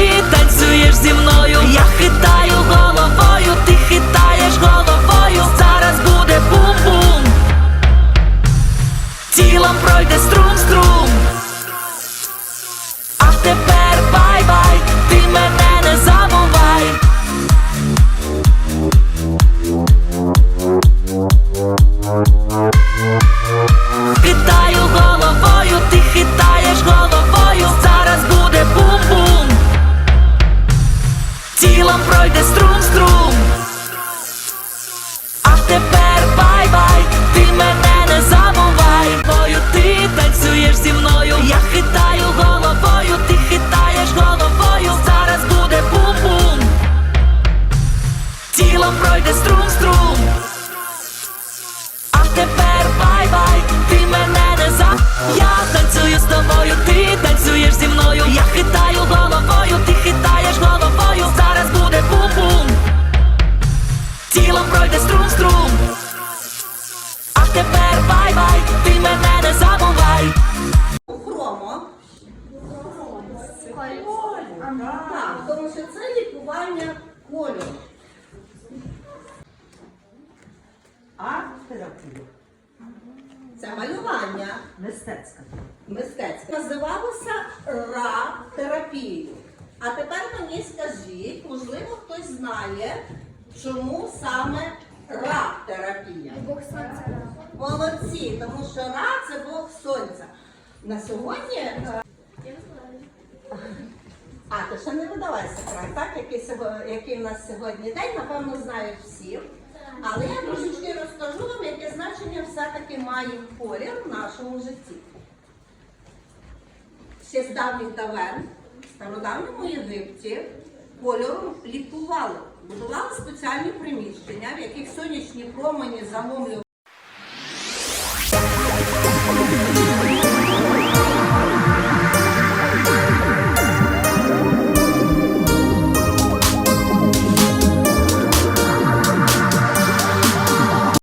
ти Тілом пройде струм-струм. А тепер бай-бай, ти мене не за. Я танцюю з тобою, ти танцюєш зі мною. Я хитаю головою, ти хитаєш головою. Зараз буде бум-бум. Тілом пройде струм-струм. А тепер бай-бай, ти мене не забувай. Хромо. Так, тому що це лікування кольору. Арт-терапія. Це малювання Мистецька. мистецьке. Називалося ра-терапією. А тепер мені скажіть, можливо, хтось знає, чому саме ра-терапія. Молодці, тому що ра це Бог сонця. На сьогодні. е, А, ти ще не видавай секрет, так? Який, який в нас сьогодні день, напевно, знають всі. Але я трошечки все-таки має колір в нашому житті. Ще з давніх давен, в стародавньому Єгипті, кольором лікували. Будували спеціальні приміщення, в яких сонячні промені заломлювали.